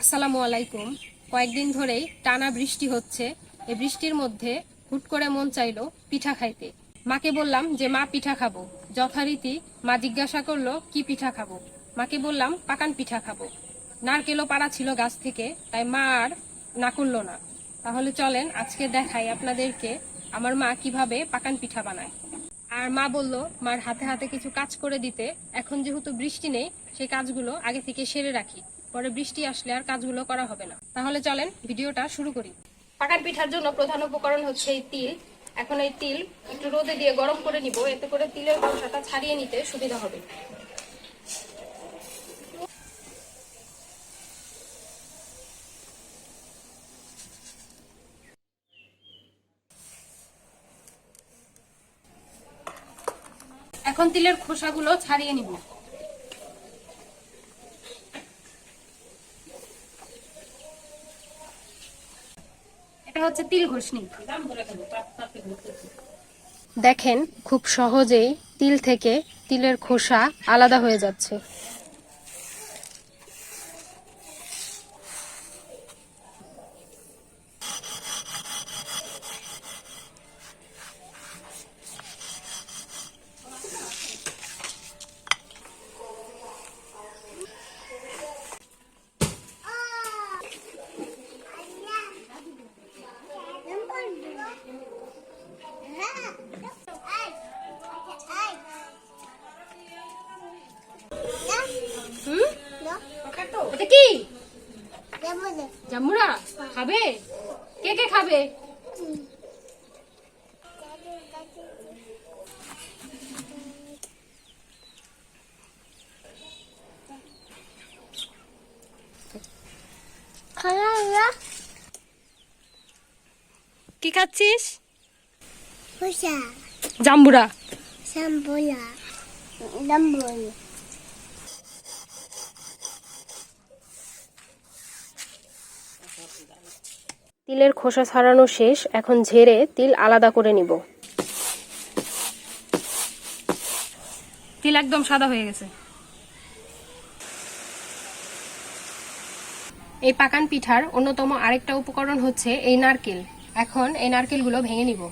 আসসালামু আলাইকুম। কয়েকদিন ধরেই টানা বৃষ্টি হচ্ছে। এই বৃষ্টির মধ্যে হুট করে মন চাইলো পিঠা খাইতে। মাকে বললাম যে, মা, পিঠা খাব। যথারীতি মা জিজ্ঞাসা করল, কি পিঠা খাব? মাকে বললাম, পাকান পিঠা খাব। নারকেলও পাড়া ছিল গাছ থেকে, তাই মা আর না করল না। তাহলে চলেন, আজকে দেখাই আপনাদেরকে আমার মা কীভাবে পাকান পিঠা বানায়। আর মা বলল, মার হাতে হাতে কিছু কাজ করে দিতে। এখন যেহেতু বৃষ্টি নেই সেই কাজগুলো আগে থেকে সেরে রাখি। পরে বৃষ্টি আসলে আর কাজগুলো করা হবে না। তাহলে চলেন, ভিডিওটা শুরু করি। পাকার পিঠার জন্য প্রধান উপকরণ হচ্ছে এই তিল। এখন এই তিল একটু রোদে দিয়ে গরম করে নিব। এতে করে তিলের খোসাটা ছাড়িয়ে নিতে সুবিধা হবে। এখন তিলের খোসাগুলো ছাড়িয়ে নিব। এটা হচ্ছে তিল ঘষনি। দেখেন খুব সহজেই তিল থেকে তিলের খোসা আলাদা হয়ে যাচ্ছে। খাবে? কে কে খাবে? কি খাচ্ছিস? Pusa, জাম্বুরা। sambola, তিলের খোসা ছাড়ানো শেষ, এখন ঝেড়ে তিল আলাদা করে নিব। তিল একদম সাদা হয়ে গেছে। এই পাকান পিঠার অন্যতম আরেকটা উপকরণ হচ্ছে এই নারকেল। এখন এই নারকেলগুলো ভেঙে নিব।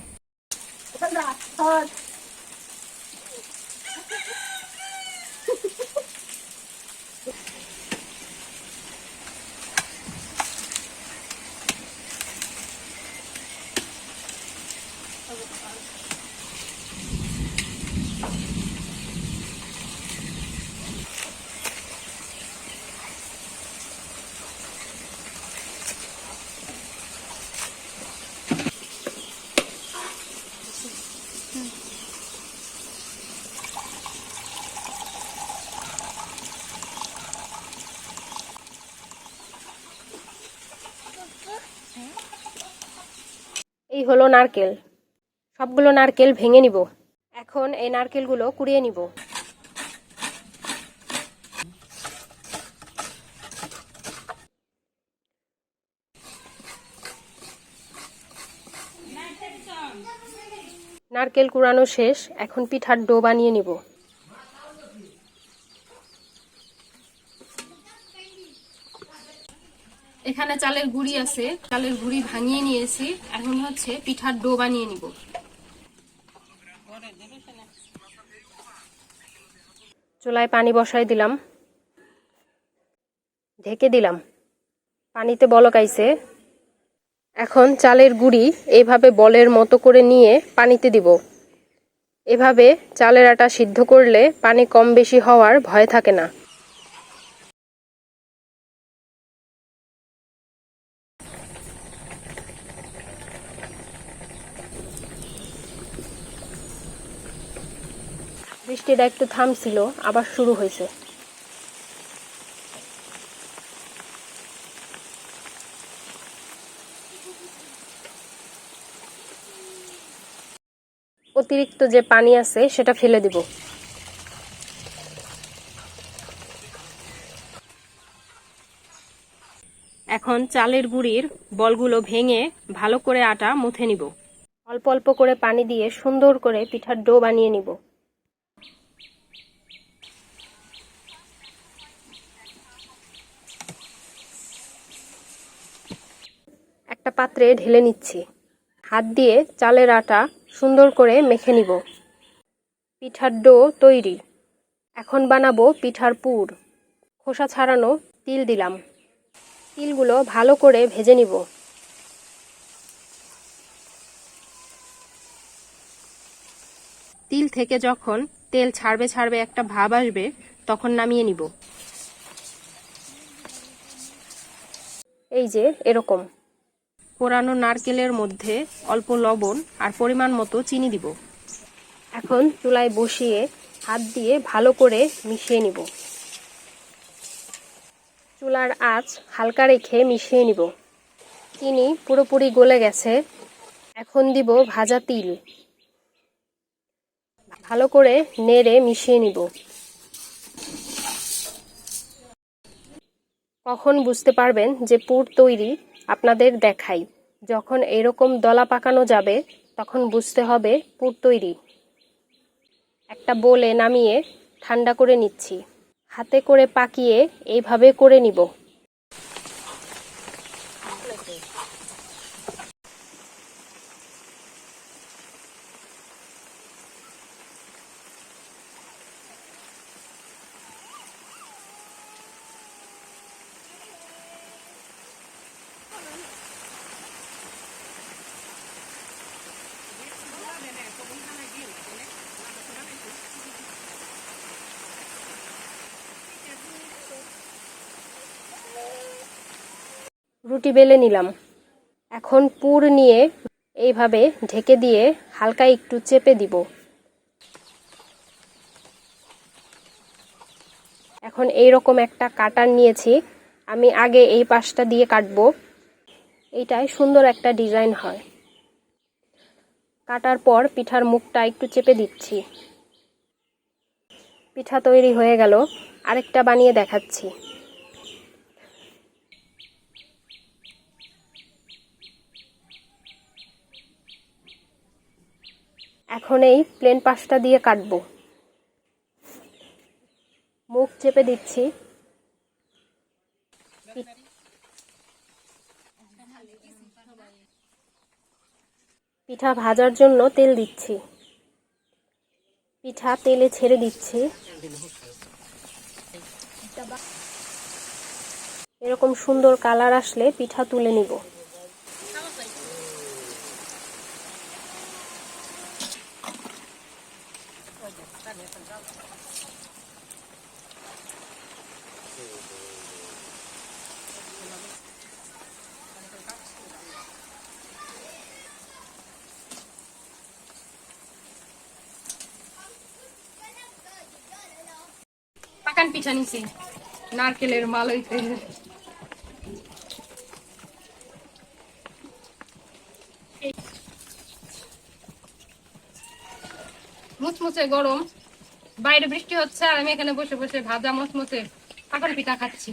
এই হলো নারকেল। সবগুলো নারকেল ভেঙে নিব। এখন এই নারকেলগুলো কুড়িয়ে নিব। নারকেল কুড়ানো শেষ। এখন পিঠার ডো বানিয়ে নিব। এখানে চালের গুঁড়ি আছে, চালের গুঁড়ি ভাঙিয়ে নিয়েছি। এখন হচ্ছে পিঠার ডো বানিয়ে নিব। চুলায় পানি বসাই দিলাম। ঢেকে দিলাম। পানিতে বলকাইছে এখন চালের গুঁড়ি এইভাবে বলের মতো করে নিয়ে পানিতে দিব। এভাবে চালের আটা সিদ্ধ করলে পানি কম বেশি হওয়ার ভয় থাকে না। বৃষ্টিটা একটু থামছিল, আবার শুরু হয়েছে। অতিরিক্ত যে পানি আছে, সেটা ফেলে দিব। এখন চালের গুঁড়ির বলগুলো ভেঙে ভালো করে আটা মুথে নিব। অল্প অল্প করে পানি দিয়ে সুন্দর করে পিঠার ডো বানিয়ে নিব। পাত্রে ঢেলে নিচ্ছি। হাত দিয়ে চালের আটা সুন্দর করে মেখে নিব। পিঠার ডো তৈরি। এখন বানাবো পিঠার পুর। খোসা ছাড়ানো তিল দিলাম। তিলগুলো ভালো করে ভেজে নিব। তিল থেকে যখন তেল ছাড়বে ছাড়বে একটা ভাব আসবে, তখন নামিয়ে নিব। এই যে এরকম। কোরানো নারকেলের মধ্যে অল্প লবণ আর পরিমাণ মতো চিনি দিব। এখন চুলায় বসিয়ে হাত দিয়ে ভালো করে মিশিয়ে নিব। চুলার আঁচ হালকা রেখে মিশিয়ে নিব। চিনি পুরোপুরি গলে গেছে। এখন দিব ভাজা তিল। ভালো করে নেড়ে মিশিয়ে নিব। কখন বুঝতে পারবেন যে পুর তৈরি আপনাদের দেখাই। যখন এরকম দলা পাকানো যাবে, তখন বুঝতে হবে পুর তৈরি। একটা বলে নামিয়ে ঠান্ডা করে নিচ্ছি। হাতে করে পাকিয়ে এইভাবে করে নিব। রুটি বেলে নিলাম। এখন পুর নিয়ে এইভাবে ঢেকে দিয়ে হালকা একটু চেপে দিব। এখন এই রকম একটা কাটার নিয়েছি। আমি আগে এই পাশটা দিয়ে কাটবো। এইটাই সুন্দর একটা ডিজাইন হয়। কাটার পর পিঠার মুখটা একটু চেপে দিচ্ছি। পিঠা তৈরি হয়ে গেল, আরেকটা বানিয়ে দেখাচ্ছি। এখন এই প্লেন পাশটা দিয়ে কাটবো। মুখ চেপে দিচ্ছি। পিঠা ভাজার জন্য তেল দিচ্ছি। পিঠা তেলে ছেড়ে দিচ্ছি। এরকম সুন্দর কালার আসলে পিঠা তুলে নিব। নিছি নারকেলের মালইতে মুচমুচে গরম, বাইরে বৃষ্টি হচ্ছে আর আমি এখানে বসে বসে ভাজা মুচমুচে পাকড় পিঠা খাচ্ছি।